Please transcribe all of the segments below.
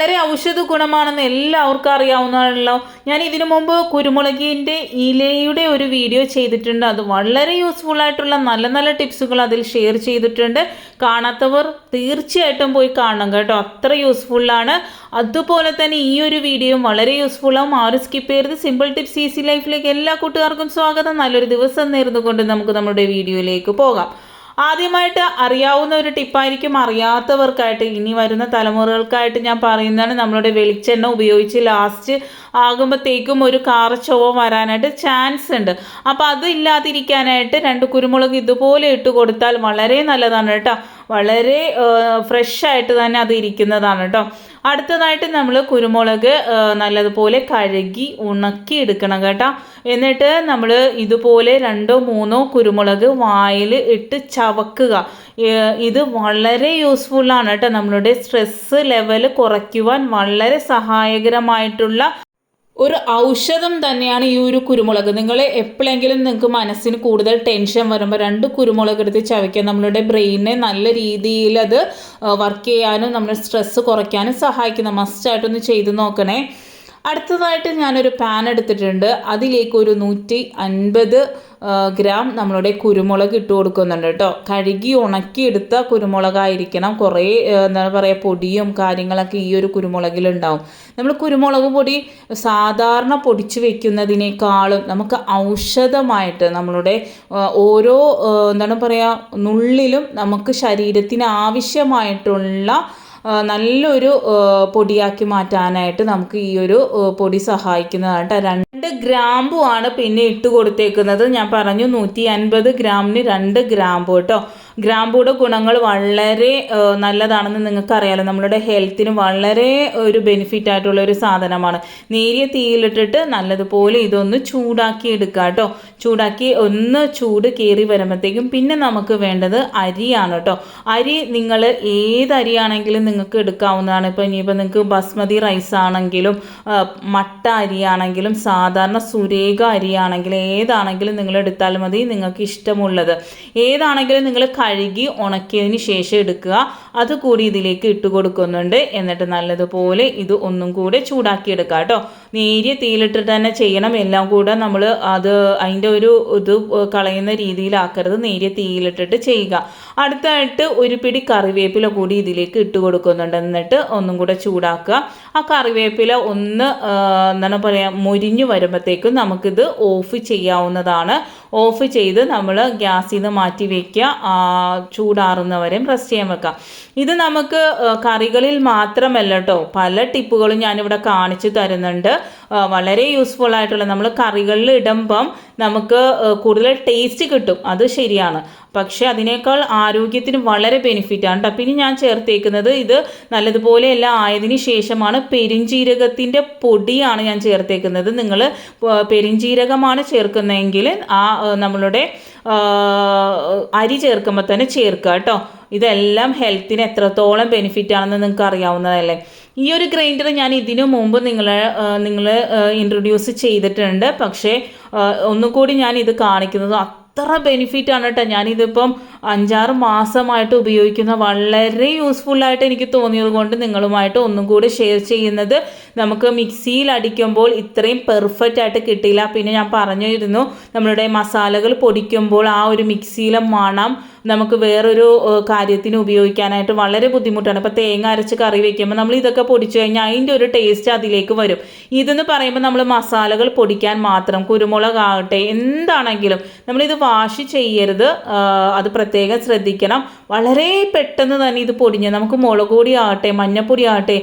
വളരെ ഔഷധ ഗുണമാണെന്ന് എല്ലാവർക്കും അറിയാവുന്നതാണല്ലോ. ഞാൻ ഇതിനു മുമ്പ് കുരുമുളകിന്റെ ഇലയുടെ ഒരു വീഡിയോ ചെയ്തിട്ടുണ്ട്. അത് വളരെ യൂസ്ഫുൾ ആയിട്ടുള്ള നല്ല നല്ല ടിപ്സുകൾ അതിൽ ഷെയർ ചെയ്തിട്ടുണ്ട്. കാണാത്തവർ തീർച്ചയായിട്ടും പോയി കാണണം കേട്ടോ. അത്ര യൂസ്ഫുള്ളാണ് അതുപോലെ തന്നെ ഈ ഒരു വീഡിയോയും വളരെ യൂസ്ഫുള്ളാവും ആരും സ്കിപ്പ് ചെയ്യരുത്. സിമ്പിൾ ടിപ്സ് ഈസി ലൈഫിലേക്ക് എല്ലാ കൂട്ടുകാർക്കും സ്വാഗതം. നല്ലൊരു ദിവസം നേർന്നുകൊണ്ട് നമുക്ക് നമ്മുടെ വീഡിയോയിലേക്ക് പോകാം. ആദ്യമായിട്ട് അറിയാവുന്ന ഒരു ടിപ്പായിരിക്കും അറിയാത്തവർക്കായിട്ട് ഇനി വരുന്ന തലമുറകൾക്കായിട്ട് ഞാൻ പറയുന്നതാണ് നമ്മളുടെ വെളിച്ചെണ്ണ ഉപയോഗിച്ച് ലാസ്റ്റ് ആകുമ്പോഴത്തേക്കും ഒരു കാറ ചൊവ വരാനായിട്ട് ചാൻസ് ഉണ്ട്. അപ്പോൾ അത് ഇല്ലാതിരിക്കാനായിട്ട് രണ്ട് കുരുമുളക് ഇതുപോലെ ഇട്ട് കൊടുത്താൽ വളരെ നല്ലതാണ് കേട്ടോ. വളരെ ഫ്രഷ് ആയിട്ട് തന്നെ അത് ഇരിക്കുന്നതാണ് കേട്ടോ. അടുത്തതായിട്ട് നമ്മൾ കുരുമുളക് നല്ലതുപോലെ കഴുകി ഉണക്കി എടുക്കണം കേട്ടോ. എന്നിട്ട് നമ്മൾ ഇതുപോലെ രണ്ടോ മൂന്നോ കുരുമുളക് വായിൽ ഇട്ട് ചവക്കുക. ഇത് വളരെ യൂസ്ഫുള്ളാണ് കേട്ടോ. നമ്മളുടെ സ്ട്രെസ്സ് ലെവൽ കുറയ്ക്കുവാൻ വളരെ സഹായകരമായിട്ടുള്ള ഒരു ഔഷധം തന്നെയാണ് ഈ ഒരു കുരുമുളക്. നിങ്ങൾ എപ്പോഴെങ്കിലും നിങ്ങൾക്ക് മനസ്സിന് കൂടുതൽ ടെൻഷൻ വരുമ്പോൾ രണ്ട് കുരുമുളക് എടുത്ത് ചവയ്ക്കുക നമ്മളുടെ ബ്രെയിനെ നല്ല രീതിയിൽ അത് വർക്ക് ചെയ്യാനും നമ്മുടെ സ്ട്രെസ്സ് കുറയ്ക്കാനും സഹായിക്കുന്ന മസ്റ്റായിട്ടൊന്ന് ചെയ്ത് നോക്കണേ. അടുത്തതായിട്ട് ഞാനൊരു പാൻ എടുത്തിട്ടുണ്ട്. അതിലേക്ക് ഒരു നൂറ്റി അൻപത് ഗ്രാം നമ്മളുടെ കുരുമുളക് ഇട്ട് കൊടുക്കുന്നുണ്ട് കേട്ടോ. കഴുകി ഉണക്കിയെടുത്ത കുരുമുളകായിരിക്കണം. കുറേ എന്താ പറയുക പൊടിയും കാര്യങ്ങളൊക്കെ ഈ ഒരു കുരുമുളകിലുണ്ടാവും. നമ്മൾ കുരുമുളക് പൊടി സാധാരണ പൊടിച്ച് വെക്കുന്നതിനേക്കാളും നമുക്ക് ഔഷധമായിട്ട് നമ്മളുടെ ഓരോ എന്താണ് പറയുക നുള്ളിലും നമുക്ക് ശരീരത്തിന് ആവശ്യമായിട്ടുള്ള നല്ലൊരു പൊടിയാക്കി മാറ്റാനായിട്ട് നമുക്ക് ഈ ഒരു പൊടി സഹായിക്കുന്നതാണ് കേട്ടോ രണ്ട് ഗ്രാമ്പു ആണ് പിന്നെ ഇട്ട് കൊടുത്തേക്കുന്നത്. ഞാൻ പറഞ്ഞു നൂറ്റി അൻപത് ഗ്രാമിന് രണ്ട് ഗ്രാമ്പു കേട്ടോ ഗ്രാമ്പൂടെ ഗുണങ്ങൾ വളരെ നല്ലതാണെന്ന് നിങ്ങൾക്ക് അറിയാലോ നമ്മുടെ ഹെൽത്തിന് വളരെ ഒരു ബെനിഫിറ്റ് ആയിട്ടുള്ള ഒരു സാധനമാണ്. നേരിയ തീയിലിട്ടിട്ട് നല്ലതുപോലെ ഇതൊന്ന് ചൂടാക്കി എടുക്കുക കേട്ടോ. ചൂടാക്കി ഒന്ന് ചൂട് കയറി വരുമ്പോഴത്തേക്കും പിന്നെ നമുക്ക് വേണ്ടത് അരിയാണ് കേട്ടോ. അരി നിങ്ങൾ ഏത് അരിയാണെങ്കിലും നിങ്ങൾക്ക് എടുക്കാവുന്നതാണ്. ഇപ്പോൾ ഇനിയിപ്പോൾ നിങ്ങൾക്ക് ബസ്മതി റൈസ് ആണെങ്കിലും മട്ട അരിയാണെങ്കിലും സാധാരണ സുരേഖ അരിയാണെങ്കിലും ഏതാണെങ്കിലും നിങ്ങൾ എടുത്താൽ മതി നിങ്ങൾക്ക് ഇഷ്ടമുള്ളത്. ഏതാണെങ്കിലും നിങ്ങൾ കഴുകി ഉണക്കിയതിന് ശേഷം എടുക്കുക. അത് കൂടി ഇതിലേക്ക് ഇട്ട് കൊടുക്കുന്നുണ്ട്. എന്നിട്ട് നല്ലതുപോലെ ഇത് ഒന്നും കൂടെ ചൂടാക്കി എടുക്കുക കേട്ടോ. നേരിയ തീയിലിട്ടിട്ട് തന്നെ ചെയ്യണം. എല്ലാം കൂടെ നമ്മൾ അത് അതിന്റെ ഒരു ഇത് കളയുന്ന രീതിയിലാക്കരുത്. നേരിയ തീയിലിട്ടിട്ട് ചെയ്യുക. അടുത്തായിട്ട് ഒരു പിടി കറിവേപ്പില കൂടി ഇതിലേക്ക് ഇട്ട് കൊടുക്കുന്നുണ്ട്. എന്നിട്ട് ഒന്നും കൂടെ ചൂടാക്കുക. ആ കറിവേപ്പില ഒന്ന് എന്താണ് പറയുക മുരിഞ്ഞു വരുമ്പോഴത്തേക്കും നമുക്കിത് ഓഫ് ചെയ്യാവുന്നതാണ്. ഓഫ് ചെയ്ത് നമ്മൾ ഗ്യാസിൽ നിന്ന് മാറ്റി വയ്ക്കുക. ചൂടാറുന്നവരെയും പ്രസ് ചെയ്യാൻ വെക്കാം. ഇത് നമുക്ക് കറികളിൽ മാത്രമല്ല കേട്ടോ പല ടിപ്പുകളും ഞാനിവിടെ കാണിച്ചു തരുന്നുണ്ട്. വളരെ യൂസ്ഫുൾ ആയിട്ടുള്ള നമ്മൾ കറികളിൽ ഇടുമ്പം നമുക്ക് കൂടുതൽ ടേസ്റ്റ് കിട്ടും. അത് ശരിയാണ്. പക്ഷേ അതിനേക്കാൾ ആരോഗ്യത്തിന് വളരെ ബെനിഫിറ്റ് ആണ് കേട്ടോ പിന്നെ ഞാൻ ചേർത്തേക്കുന്നത് ഇത് നല്ലതുപോലെ എല്ലാം ആയതിനു ശേഷമാണ് പെരിഞ്ജീരകത്തിന്റെ പൊടിയാണ് ഞാൻ ചേർത്തേക്കുന്നത്. നിങ്ങൾ പെരിഞ്ജീരകമാണ് ചേർക്കുന്നതെങ്കിൽ ആ, നമ്മളുടെ അരി ചേർക്കുമ്പോൾ തന്നെ ചേർക്കുക കേട്ടോ ഇതെല്ലാം ഹെൽത്തിന് എത്രത്തോളം ബെനിഫിറ്റ് ആണെന്ന് നിങ്ങൾക്ക് അറിയാവുന്നതല്ലേ. ഈ ഒരു ഗ്രൈൻഡർ ഞാൻ ഇതിനു മുമ്പ് നിങ്ങൾ നിങ്ങൾ ഇൻട്രൊഡ്യൂസ് ചെയ്തിട്ടുണ്ട്. പക്ഷേ ഒന്നുകൂടി ഞാൻ ഇത് കാണിക്കുന്നത് അത്ര ബെനിഫിറ്റ് ആണ് കേട്ടോ ഞാനിതിപ്പം അഞ്ചാറ് മാസമായിട്ട് ഉപയോഗിക്കുന്ന വളരെ യൂസ്ഫുള്ളായിട്ട് എനിക്ക് തോന്നിയത് കൊണ്ട് നിങ്ങളുമായിട്ട് ഒന്നും കൂടി ഷെയർ ചെയ്യുന്നത് നമുക്ക് മിക്സിയിൽ അടിക്കുമ്പോൾ ഇത്രയും പെർഫെക്റ്റ് ആയിട്ട് കിട്ടിയില്ല. പിന്നെ ഞാൻ പറഞ്ഞിരുന്നു നമ്മളുടെ മസാലകൾ പൊടിക്കുമ്പോൾ ആ ഒരു മിക്സിയിലെ മണം നമുക്ക് വേറൊരു കാര്യത്തിന് ഉപയോഗിക്കാനായിട്ട് വളരെ ബുദ്ധിമുട്ടാണ്. ഇപ്പോൾ തേങ്ങ അരച്ച് കറി വയ്ക്കുമ്പോൾ നമ്മൾ ഇതൊക്കെ പൊടിച്ചു കഴിഞ്ഞാൽ അതിന്റെ ഒരു ടേസ്റ്റ് അതിലേക്ക് വരും. ഇതെന്ന് പറയുമ്പോൾ നമ്മൾ മസാലകൾ പൊടിക്കാൻ മാത്രം കുരുമുളക് കുരുമുളകാകട്ടെ എന്താണെങ്കിലും നമ്മളിത് വാഷ് ചെയ്യരുത്. അത് പ്രത്യേകം ശ്രദ്ധിക്കണം. വളരെ പെട്ടെന്ന് തന്നെ ഇത് പൊടിഞ്ഞ് നമുക്ക് മുളക് പൊടി ആകട്ടെ മഞ്ഞപ്പൊടി ആകട്ടെ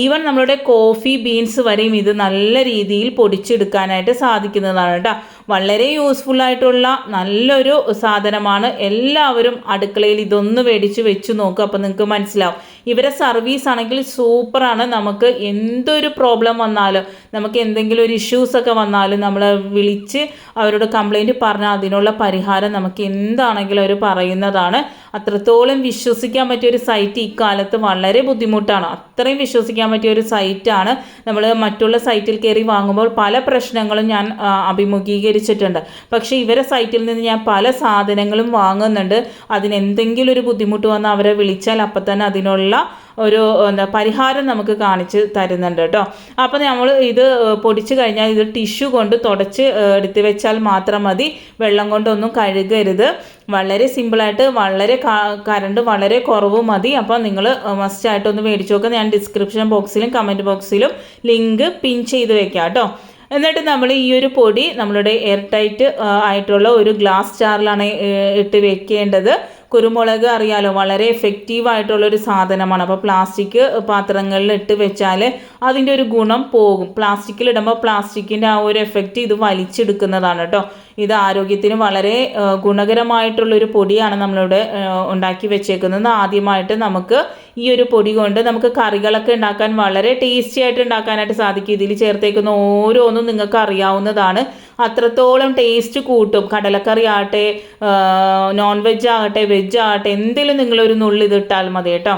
ഈവൻ നമ്മളുടെ കോഫി ബീൻസ് വരെയും ഇത് നല്ല രീതിയിൽ പൊടിച്ചെടുക്കാനായിട്ട് സാധിക്കുന്നതാണ് കേട്ടോ. വളരെ യൂസ്ഫുൾ ആയിട്ടുള്ള നല്ലൊരു സാധനമാണ്. എല്ലാവരും അടുക്കളയിൽ ഇതൊന്ന് മേടിച്ച് വെച്ച് നോക്കുക അപ്പോൾ നിങ്ങൾക്ക് മനസ്സിലാവും. ഇവരെ സർവീസ് ആണെങ്കിൽ സൂപ്പറാണ് നമുക്ക് എന്തൊരു പ്രോബ്ലം വന്നാലും നമുക്ക് എന്തെങ്കിലും ഒരു ഇഷ്യൂസ് ഒക്കെ വന്നാലും നമ്മൾ വിളിച്ച് അവരോട് കംപ്ലൈന്റ് പറഞ്ഞാൽ അതിനുള്ള പരിഹാരം നമുക്ക് എന്താണെങ്കിലും അവർ പറയുന്നതാണ്. അത്രത്തോളം വിശ്വസിക്കാൻ പറ്റിയ ഒരു സൈറ്റ് ഇക്കാലത്ത് വളരെ ബുദ്ധിമുട്ടാണ്. അത്രയും വിശ്വസിക്കാൻ പറ്റിയ ഒരു സൈറ്റാണ് നമ്മൾ മറ്റുള്ള സൈറ്റിൽ കയറി വാങ്ങുമ്പോൾ പല പ്രശ്നങ്ങളും ഞാൻ അഭിമുഖീകരിച്ചിട്ടുണ്ട്. പക്ഷേ ഇവരെ സൈറ്റിൽ നിന്ന് ഞാൻ പല സാധനങ്ങളും വാങ്ങുന്നുണ്ട്. അതിനെന്തെങ്കിലും ഒരു ബുദ്ധിമുട്ട് വന്നാൽ അവരെ വിളിച്ചാൽ അപ്പം തന്നെ അതിനുള്ള ഒരു എന്താ പരിഹാരം നമുക്ക് കാണിച്ച് തരുന്നുണ്ട് കേട്ടോ. അപ്പോൾ നമ്മൾ ഇത് പൊടിച്ച് കഴിഞ്ഞാൽ ഇത് ടിഷ്യൂ കൊണ്ട് തുടച്ച് എടുത്തു വെച്ചാൽ മാത്രം മതി. വെള്ളം കൊണ്ടൊന്നും കഴുകരുത്. വളരെ സിമ്പിളായിട്ട് വളരെ കറണ്ട് വളരെ കുറവ് മതി. അപ്പോൾ നിങ്ങൾ മസ്റ്റായിട്ടൊന്ന് മേടിച്ച് നോക്കുക ഞാൻ ഡിസ്ക്രിപ്ഷൻ ബോക്സിലും കമന്റ് ബോക്സിലും ലിങ്ക് പിൻ ചെയ്ത് വെക്കാം കേട്ടോ. എന്നിട്ട് നമ്മൾ ഈ ഒരു പൊടി നമ്മളുടെ എയർ ടൈറ്റ് ആയിട്ടുള്ള ഒരു ഗ്ലാസ് ജാറിലാണ് ഇട്ട് വെക്കേണ്ടത്. കുരുമുളക് അറിയാലോ വളരെ എഫക്റ്റീവ് ആയിട്ടുള്ള ഒരു സാധനമാണ്. അപ്പോൾ പ്ലാസ്റ്റിക് പാത്രങ്ങളിൽ ഇട്ട് വെച്ചാൽ അതിന്റെ ഒരു ഗുണം പോകും. പ്ലാസ്റ്റിക്കിൽ ഇടുമ്പോൾ പ്ലാസ്റ്റിക്കിന്റെ ആ ഒരു എഫക്റ്റ് ഇത് വലിച്ചെടുക്കുന്നതാണ് കേട്ടോ ഇത് ആരോഗ്യത്തിന് വളരെ ഗുണകരമായിട്ടുള്ളൊരു പൊടിയാണ് നമ്മളിവിടെ ഉണ്ടാക്കി വെച്ചേക്കുന്നത്. ആദ്യമായിട്ട് നമുക്ക് ഈ ഒരു പൊടി കൊണ്ട് നമുക്ക് കറികളൊക്കെ ഉണ്ടാക്കാൻ വളരെ ടേസ്റ്റി ആയിട്ട് ഉണ്ടാക്കാനായിട്ട് സാധിക്കും. ഇതിൽ ചേർത്തേക്കുന്ന ഓരോന്നും നിങ്ങൾക്ക് അറിയാവുന്നതാണ് അത്രത്തോളം ടേസ്റ്റ് കൂട്ടും. കടലക്കറി ആകട്ടെ നോൺ വെജ് ആകട്ടെ വെജ് ആകട്ടെ എന്തെങ്കിലും നിങ്ങളൊരു നുള്ളി ഇതിട്ടാൽ മതി കേട്ടോ.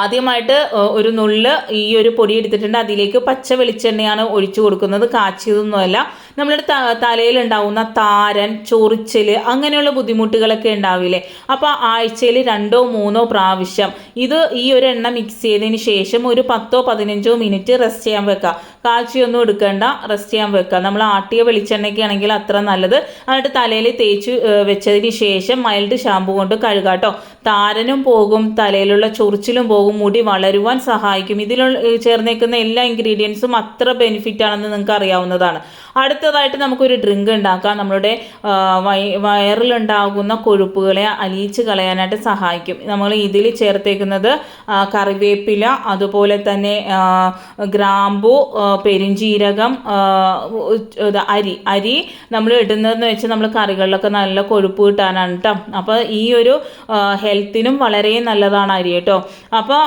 ആദ്യമായിട്ട് ഒരു നുള്ള് ഈ ഒരു പൊടി എടുത്തിട്ടുണ്ട്. അതിലേക്ക് പച്ച വെളിച്ചെണ്ണയാണ് ഒഴിച്ചു കൊടുക്കുന്നത്. കാച്ചിയതൊന്നുമല്ല. നമ്മുടെ തലയിലുണ്ടാവുന്ന താരൻ ചൊറിച്ചൽ അങ്ങനെയുള്ള ബുദ്ധിമുട്ടുകളൊക്കെ ഉണ്ടാവില്ലേ? അപ്പോൾ ആഴ്ചയിൽ രണ്ടോ മൂന്നോ പ്രാവശ്യം ഇത് ഈ ഒരു എണ്ണ മിക്സ് ചെയ്തതിന് ശേഷം ഒരു പത്തോ പതിനഞ്ചോ മിനിറ്റ് റെസ്റ്റ് ചെയ്യാൻ വെക്കുക. കാച്ചിയൊന്നും എടുക്കേണ്ട റെസ്റ്റ് ചെയ്യാൻ വെക്കുക. നമ്മൾ ആട്ടിയ വെളിച്ചെണ്ണയ്ക്ക് ആണെങ്കിൽ അത്ര നല്ലത്. എന്നിട്ട് തലയിൽ തേച്ച് വെച്ചതിന് ശേഷം മൈൽഡ് ഷാമ്പു കൊണ്ട് കഴുകാട്ടോ താരനും പോകും തലയിലുള്ള ചൊറിച്ചിലും പോകും മുടി വളരുവാൻ സഹായിക്കും. ഇതിലുള്ള ചേർന്നേക്കുന്ന എല്ലാ ഇൻഗ്രീഡിയൻസും അത്ര ബെനിഫിറ്റ് ആണെന്ന് നിങ്ങൾക്ക് അറിയാവുന്നതാണ്. അടുത്തതായിട്ട് നമുക്കൊരു ഡ്രിങ്ക് ഉണ്ടാക്കാം. നമ്മുടെ വയറിലുണ്ടാകുന്ന കൊഴുപ്പുകളെ അലിയിച്ച് കളയാനായിട്ട് സഹായിക്കും. നമ്മൾ ഇതിൽ ചേർത്തേക്കുന്നത് കറിവേപ്പില അതുപോലെ തന്നെ ഗ്രാമ്പു പെരിഞ്ചീരകം അരി. അരി നമ്മൾ ഇടുന്നതെന്ന് വെച്ചാൽ നമ്മൾ കറികളിലൊക്കെ നല്ല കൊഴുപ്പ് കിട്ടാനാണ് കേട്ടോ അപ്പോൾ ഈ ഒരു ഹെൽത്തിനും വളരെ നല്ലതാണ് അരി കേട്ടോ അപ്പോൾ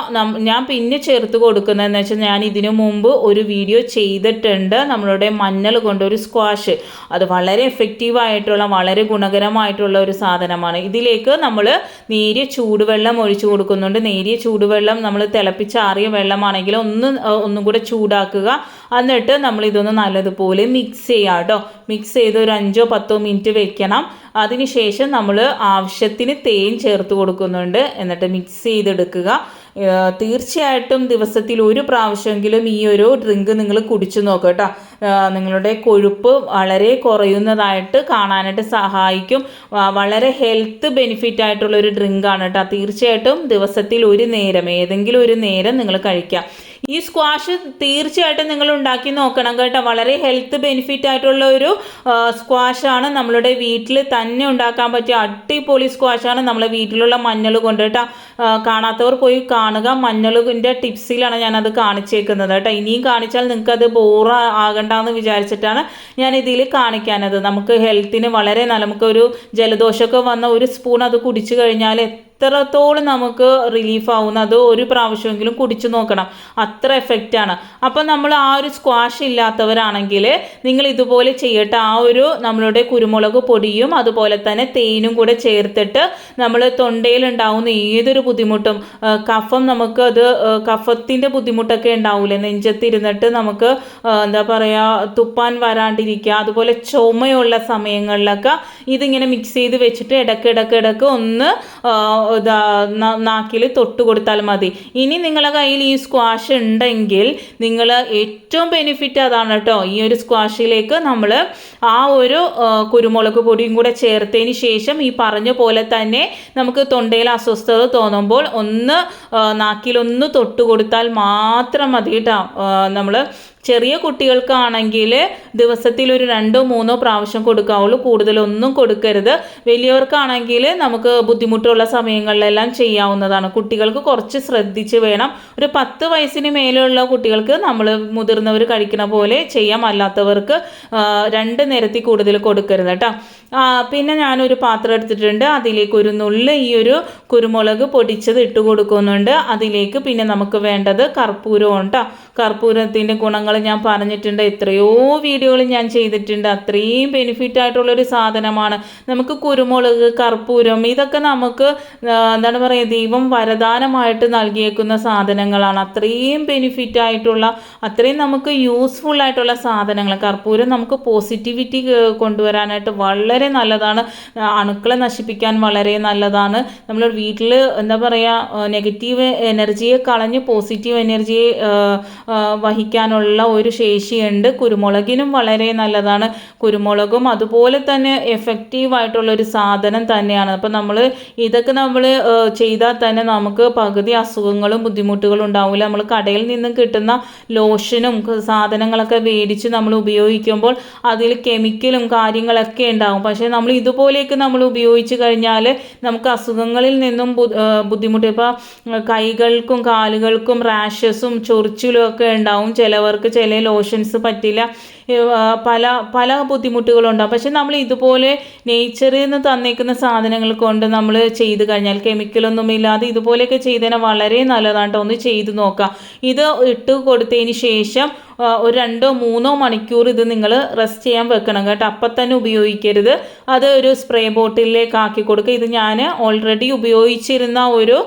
ഞാൻ പിന്നെ ചേർത്ത് കൊടുക്കുന്നതെന്ന് വെച്ചാൽ ഞാൻ ഇതിനു മുമ്പ് ഒരു വീഡിയോ ചെയ്തിട്ടുണ്ട്. നമ്മളുടെ മഞ്ഞൾ കൊണ്ടൊരു സ്ക്വാഷ്. അത് വളരെ എഫക്റ്റീവായിട്ടുള്ള വളരെ ഗുണകരമായിട്ടുള്ള ഒരു സാധനമാണ്. ഇതിലേക്ക് നമ്മൾ നേരിയ ചൂടുവെള്ളം ഒഴിച്ചു കൊടുക്കുന്നുണ്ട്. നേരിയ ചൂടുവെള്ളം നമ്മൾ തിളപ്പിച്ചാറിയ വെള്ളമാണെങ്കിൽ ഒന്ന് ഒന്നും കൂടെ ചൂടാക്കുക. എന്നിട്ട് നമ്മൾ ഇതൊന്ന് നല്ലതുപോലെ മിക്സ് ചെയ്യുക കേട്ടോ. മിക്സ് ചെയ്ത് ഒരു അഞ്ചോ പത്തോ മിനിറ്റ് വെക്കണം. അതിനുശേഷം നമ്മൾ ആവശ്യത്തിന് തേൻ ചേർത്ത് കൊടുക്കുന്നുണ്ട്. എന്നിട്ട് മിക്സ് ചെയ്തെടുക്കുക. തീർച്ചയായിട്ടും ദിവസത്തിൽ ഒരു പ്രാവശ്യമെങ്കിലും ഈ ഒരു ഡ്രിങ്ക് നിങ്ങൾ കുടിച്ചു നോക്കുക കേട്ടോ. നിങ്ങളുടെ കൊഴുപ്പ് വളരെ കുറയുന്നതായിട്ട് കാണാനായിട്ട് സഹായിക്കും. വളരെ ഹെൽത്ത് ബെനിഫിറ്റ് ആയിട്ടുള്ള ഒരു ഡ്രിങ്കാണ് കേട്ടോ. തീർച്ചയായിട്ടും ദിവസത്തിൽ ഒരു നേരം ഏതെങ്കിലും ഒരു നേരം നിങ്ങൾ കഴിക്കാം. ഈ സ്ക്വാഷ് തീർച്ചയായിട്ടും നിങ്ങൾ ഉണ്ടാക്കി നോക്കണം കേട്ടോ. വളരെ ഹെൽത്ത് ബെനിഫിറ്റ് ആയിട്ടുള്ള ഒരു സ്ക്വാഷാണ് നമ്മളുടെ വീട്ടിൽ തന്നെ ഉണ്ടാക്കാൻ പറ്റിയ അടിപൊളി സ്ക്വാഷാണ് നമ്മളെ വീട്ടിലുള്ള മഞ്ഞൾ കൊണ്ട് കേട്ടോ. കാണാത്തവർ പോയി കാണുക. മഞ്ഞളിന്റെ ടിപ്സിലാണ് ഞാനത് കാണിച്ചേക്കുന്നത് കേട്ടോ. ഇനിയും കാണിച്ചാൽ നിങ്ങൾക്ക് അത് ബോറ ആകണ്ടെന്ന് വിചാരിച്ചിട്ടാണ് ഞാൻ ഇതിൽ കാണിക്കാനത്. നമുക്ക് ഹെൽത്തിന് വളരെ നല്ല നമുക്കൊരു ജലദോഷമൊക്കെ വന്ന ഒരു സ്പൂൺ അത് കുടിച്ചു കഴിഞ്ഞാൽ എത്രത്തോളം നമുക്ക് റിലീഫ് ആവുന്ന. അത് ഒരു പ്രാവശ്യമെങ്കിലും കുടിച്ചു നോക്കണം. അത്ര എഫക്റ്റ് ആണ്. അപ്പം നമ്മൾ ആ ഒരു സ്ക്വാഷ് ഇല്ലാത്തവരാണെങ്കിൽ നിങ്ങൾ ഇതുപോലെ ചെയ്യട്ടെ. ആ ഒരു നമ്മളുടെ കുരുമുളക് പൊടിയും അതുപോലെ തന്നെ തേനും കൂടെ ചേർത്തിട്ട് നമ്മൾ തൊണ്ടയിൽ ഉണ്ടാവുന്ന ഏതൊരു ബുദ്ധിമുട്ടും കഫം നമുക്ക് അത് കഫത്തിന്റെ ബുദ്ധിമുട്ടൊക്കെ ഉണ്ടാവില്ലേ നെഞ്ചത്തിരുന്നിട്ട് നമുക്ക് എന്താ പറയുക തുപ്പാൻ വരാണ്ടിരിക്കുക. അതുപോലെ ചുമയുള്ള സമയങ്ങളിലൊക്കെ ഇതിങ്ങനെ മിക്സ് ചെയ്ത് വെച്ചിട്ട് ഇടയ്ക്ക് ഒന്ന് നാക്കിൽ തൊട്ട് കൊടുത്താൽ മതി. ഇനി നിങ്ങളുടെ കയ്യിൽ ഈ സ്ക്വാഷ് ഉണ്ടെങ്കിൽ നിങ്ങൾ ഏറ്റവും ബെനിഫിറ്റ് അതാണ് കേട്ടോ ഈ ഒരു സ്ക്വാഷിലേക്ക് നമ്മൾ ആ ഒരു കുരുമുളക് പൊടിയും കൂടെ ചേർത്തതിന് ശേഷം ഈ പറഞ്ഞ പോലെ തന്നെ നമുക്ക് തൊണ്ടയിൽ അസ്വസ്ഥത തോന്നുമ്പോൾ ഒന്ന് നാക്കിലൊന്ന് തൊട്ട് കൊടുത്താൽ മാത്രം മതി കേട്ടോ നമ്മൾ ചെറിയ കുട്ടികൾക്കാണെങ്കിൽ ദിവസത്തിൽ ഒരു രണ്ടോ മൂന്നോ പ്രാവശ്യം കൊടുക്കാവുള്ളൂ. കൂടുതലൊന്നും കൊടുക്കരുത്. വലിയവർക്കാണെങ്കിൽ നമുക്ക് ബുദ്ധിമുട്ടുള്ള സമയങ്ങളിലെല്ലാം ചെയ്യാവുന്നതാണ്. കുട്ടികൾക്ക് കുറച്ച് ശ്രദ്ധിച്ച് വേണം. ഒരു പത്ത് വയസ്സിന് മേലെയുള്ള കുട്ടികൾക്ക് നമ്മൾ മുതിർന്നവർ കഴിക്കുന്ന പോലെ ചെയ്യാം അല്ലാത്തവർക്ക് രണ്ട് നേരത്തിൽ കൂടുതൽ കൊടുക്കരുത് കേട്ടോ. പിന്നെ ഞാനൊരു പാത്രം എടുത്തിട്ടുണ്ട്. അതിലേക്ക് ഒരു നുള്ള് ഈ ഒരു കുരുമുളക് പൊടിച്ചത് ഇട്ട് കൊടുക്കുന്നുണ്ട്. അതിലേക്ക് പിന്നെ നമുക്ക് വേണ്ടത് കർപ്പൂരം കേട്ടോ. കർപ്പൂരത്തിന്റെ ഗുണങ്ങൾ ഞാൻ പറഞ്ഞിട്ടുണ്ട്. എത്രയോ വീഡിയോകൾ ഞാൻ ചെയ്തിട്ടുണ്ട്. അത്രയും ബെനിഫിറ്റ് ആയിട്ടുള്ളൊരു സാധനമാണ്. നമുക്ക് കുരുമുളക് കർപ്പൂരം ഇതൊക്കെ നമുക്ക് എന്താണ് പറയുക ദൈവം വരദാനമായിട്ട് നൽകിയേക്കുന്ന സാധനങ്ങളാണ്. അത്രയും ബെനിഫിറ്റ് ആയിട്ടുള്ള അത്രയും നമുക്ക് യൂസ്ഫുൾ ആയിട്ടുള്ള സാധനങ്ങൾ. കർപ്പൂരം നമുക്ക് പോസിറ്റിവിറ്റി കൊണ്ടുവരാനായിട്ട് വളരെ നല്ലതാണ്. അണുക്കളെ നശിപ്പിക്കാൻ വളരെ നല്ലതാണ്. നമ്മൾ വീട്ടിൽ എന്താ പറയുക നെഗറ്റീവ് എനർജിയെ കളഞ്ഞ് പോസിറ്റീവ് എനർജിയെ വഹിക്കാനുള്ള ഒരു ശേഷിയുണ്ട്. കുരുമുളകിനും വളരെ നല്ലതാണ്. കുരുമുളകും അതുപോലെ തന്നെ എഫക്റ്റീവ് ആയിട്ടുള്ള ഒരു സാധനം തന്നെയാണ്. അപ്പോൾ നമ്മൾ ഇതൊക്കെ നമ്മൾ ചെയ്താൽ തന്നെ നമുക്ക് പകുതി അസുഖങ്ങളും ബുദ്ധിമുട്ടുകളും ഉണ്ടാവില്ല. നമ്മൾ കടയിൽ നിന്നും കിട്ടുന്ന ലോഷനും സാധനങ്ങളൊക്കെ മേടിച്ച് നമ്മൾ ഉപയോഗിക്കുമ്പോൾ അതിൽ കെമിക്കലും കാര്യങ്ങളൊക്കെ ഉണ്ടാകും പക്ഷേ നമ്മൾ ഇതുപോലെയൊക്കെ നമ്മൾ ഉപയോഗിച്ച് കഴിഞ്ഞാൽ നമുക്ക് അസുഖങ്ങളിൽ നിന്നും ബുദ്ധിമുട്ട്. ഇപ്പോൾ കൈകൾക്കും കാലുകൾക്കും റാഷസും ചൊറിച്ചിലും ഒക്കെ ഉണ്ടാവും. ചിലവർക്ക് ചില ലോഷൻസ് പറ്റില്ല. പല പല ബുദ്ധിമുട്ടുകളുണ്ടാകും പക്ഷെ നമ്മൾ ഇതുപോലെ നേച്ചറിൽ നിന്ന് തന്നേക്കുന്ന സാധനങ്ങൾ കൊണ്ട് നമ്മൾ ചെയ്ത് കഴിഞ്ഞാൽ കെമിക്കലൊന്നും ഇല്ലാതെ ഇതുപോലെയൊക്കെ ചെയ്തതിനെ വളരെ നല്ലതാണ് ഒന്ന് ചെയ്ത് നോക്കാം. ഇത് ഇട്ട് കൊടുത്തതിന് ശേഷം ഒരു രണ്ടോ മൂന്നോ മണിക്കൂർ ഇത് നിങ്ങൾ റെസ്റ്റ് ചെയ്യാൻ വെക്കണം കേട്ടോ. അപ്പം തന്നെ ഉപയോഗിക്കരുത്. അത് ഒരു സ്പ്രേ ബോട്ടിലേക്ക് ആക്കി കൊടുക്കുക. ഇത് ഞാൻ ഓൾറെഡി ഉപയോഗിച്ചിരുന്ന ഒരു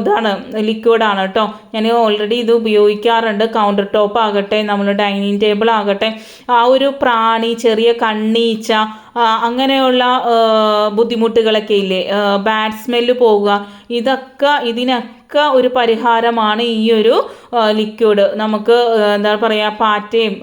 ഇതാണ് ലിക്വിഡാണ് കേട്ടോ. ഞാൻ ഓൾറെഡി ഇത് ഉപയോഗിക്കാറുണ്ട്. കൗണ്ടർ ടോപ്പ് ആകട്ടെ നമ്മൾ ഡൈനിങ് ടേബിൾ ആകട്ടെ ആ ഒരു പ്രാണി ചെറിയ കണ്ണീച്ച അങ്ങനെയുള്ള ബുദ്ധിമുട്ടുകളൊക്കെ ഇല്ലേ? ബാഡ് സ്മെല്ല് പോവുക ഇതൊക്കെ ഇതിനൊക്കെ ഒരു പരിഹാരമാണ് ഈ ഒരു ലിക്വിഡ് നമുക്ക് എന്താ പറയുക പാറ്റയും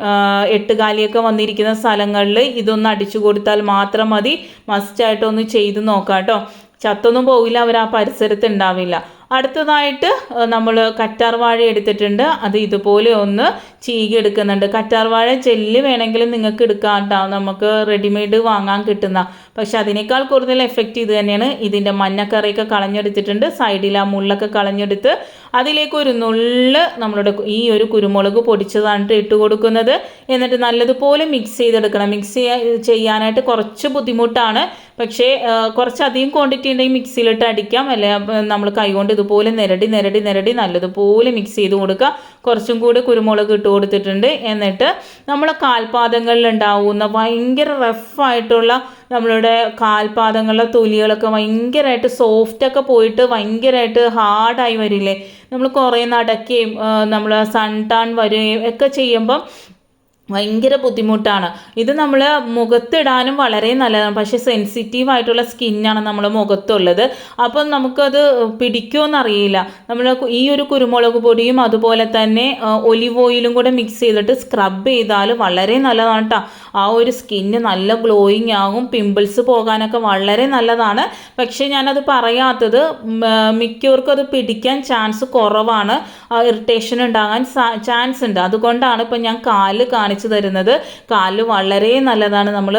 എട്ടുകാലിയൊക്കെ വന്നിരിക്കുന്ന സ്ഥലങ്ങളിൽ ഇതൊന്ന് അടിച്ചു കൊടുത്താൽ മാത്രം മതി. മസ്റ്റായിട്ടൊന്ന് ചെയ്ത് നോക്കാം കേട്ടോ ചത്തൊന്നും പോകില്ല അവർ ആ പരിസരത്ത് ഉണ്ടാവില്ല. അടുത്തതായിട്ട് നമ്മൾ കറ്റാർ വാഴ എടുത്തിട്ടുണ്ട്. അത് ഇതുപോലെ ഒന്ന് ചീകി എടുക്കുന്നുണ്ട്. കറ്റാർവാഴ ചെല്ല് വേണമെങ്കിലും നിങ്ങൾക്ക് എടുക്കാം കേട്ടോ നമുക്ക് റെഡിമെയ്ഡ് വാങ്ങാൻ കിട്ടുന്ന പക്ഷെ അതിനേക്കാൾ കൂടുതൽ എഫക്റ്റ് ഇത് തന്നെയാണ്. ഇതിന്റെ മഞ്ഞക്കറിയൊക്കെ കളഞ്ഞെടുത്തിട്ടുണ്ട്. സൈഡിൽ ആ മുള്ളൊക്കെ കളഞ്ഞെടുത്ത് അതിലേക്ക് ഒരു നുള്ള് നമ്മളുടെ ഈ ഒരു കുരുമുളക് പൊടിച്ചതാണ് ഇട്ട് കൊടുക്കുന്നത്. എന്നിട്ട് നല്ലതുപോലെ മിക്സ് ചെയ്തെടുക്കണം. മിക്സ് ചെയ്യാനായിട്ട് കുറച്ച് ബുദ്ധിമുട്ടാണ്. പക്ഷേ കുറച്ചധികം ക്വാണ്ടിറ്റി ഉണ്ടെങ്കിൽ മിക്സിയിലിട്ട് അടിക്കാം. അല്ലെ നമ്മൾ കൈകൊണ്ട് ഇതുപോലെ നിരടി നിരടി നിരടി നല്ലതുപോലെ മിക്സ് ചെയ്ത് കൊടുക്കുക. കുറച്ചും കൂടി കുരുമുളക് ഇട്ട് കൊടുത്തിട്ടുണ്ട്. എന്നിട്ട് നമ്മൾ കാൽപാദങ്ങളിൽ ഉണ്ടാവുന്ന ഭയങ്കര റഫായിട്ടുള്ള നമ്മളുടെ കാൽപാദങ്ങളിലെ തൊലികളൊക്കെ ഭയങ്കരമായിട്ട് സോഫ്റ്റൊക്കെ പോയിട്ട് ഭയങ്കരമായിട്ട് ഹാർഡായി വരില്ലേ? നമ്മൾ കുറേ നടക്കുകയും നമ്മൾ സൺ ടാൺ വരികയും ഒക്കെ ചെയ്യുമ്പം ഭയങ്കര ബുദ്ധിമുട്ടാണ്. ഇത് നമ്മൾ മുഖത്തിടാനും വളരെ നല്ലതാണ്. പക്ഷേ സെൻസിറ്റീവ് ആയിട്ടുള്ള സ്കിന്നാണ് നമ്മൾ മുഖത്തുള്ളത്. അപ്പം നമുക്കത് പിടിക്കുമെന്നറിയില്ല നമ്മൾ ഈ ഒരു കുരുമുളക് പൊടിയും അതുപോലെ തന്നെ ഒലിവ് ഓയിലും കൂടെ മിക്സ് ചെയ്തിട്ട് സ്ക്രബ് ചെയ്താൽ വളരെ നല്ലതാണ് കേട്ടോ ആ ഒരു സ്കിന്ന് നല്ല ഗ്ലോയിങ് ആകും പിമ്പിൾസ് പോകാനൊക്കെ വളരെ നല്ലതാണ്. പക്ഷേ ഞാനത് പറയാത്തത് മിക്കവർക്കും അത് പിടിക്കാൻ ചാൻസ് കുറവാണ്. ഇറിറ്റേഷൻ ഉണ്ടാകാൻ ചാൻസ് ഉണ്ട്. അതുകൊണ്ടാണ് ഇപ്പം ഞാൻ കാൽ കാണിച്ചു തരുന്നത്. കാൽ വളരെ നല്ലതാണ്. നമ്മൾ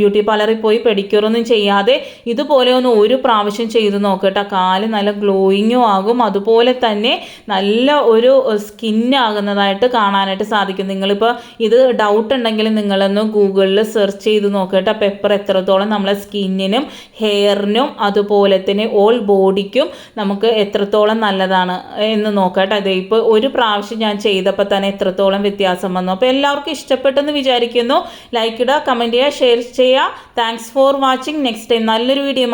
ബ്യൂട്ടി പാർലറിൽ പോയി പെഡിക്യൂറൊന്നും ചെയ്യാതെ ഇതുപോലെ ഒന്ന് ഒരു പ്രാവശ്യം ചെയ്ത് നോക്കട്ടെ. കാൽ നല്ല ഗ്ലോയിങ്ങും ആകും. അതുപോലെ തന്നെ നല്ല ഒരു സ്കിന്നാകുന്നതായിട്ട് കാണാനായിട്ട് സാധിക്കും. നിങ്ങളിപ്പോൾ ഇത് ഡൗട്ട് ഉണ്ടെങ്കിൽ നിങ്ങളൊന്ന് ഗൂഗിളിൽ സെർച്ച് ചെയ്ത് നോക്കട്ടെ പെപ്പർ എത്രത്തോളം നമ്മളെ സ്കിന്നിനും ഹെയറിനും അതുപോലെ തന്നെ ഓൾ ബോഡിക്കും നമുക്ക് എത്രത്തോളം നല്ലതാണ് എന്ന് നോക്കട്ടെ. അതെ ഇപ്പോൾ ഒരു പ്രാവശ്യം ഞാൻ ചെയ്തപ്പോൾ തന്നെ എത്രത്തോളം വ്യത്യാസം വന്നു. അപ്പോൾ എല്ലാവർക്കും ഇഷ്ടപ്പെട്ടെന്ന് വിചാരിക്കുന്നു. ലൈക്ക് ഇടുക കമന്റ് ചെയ്യുക ഷെയർ ചെയ്യുക. Thanks for watching next time നല്ലൊരു വീഡിയോ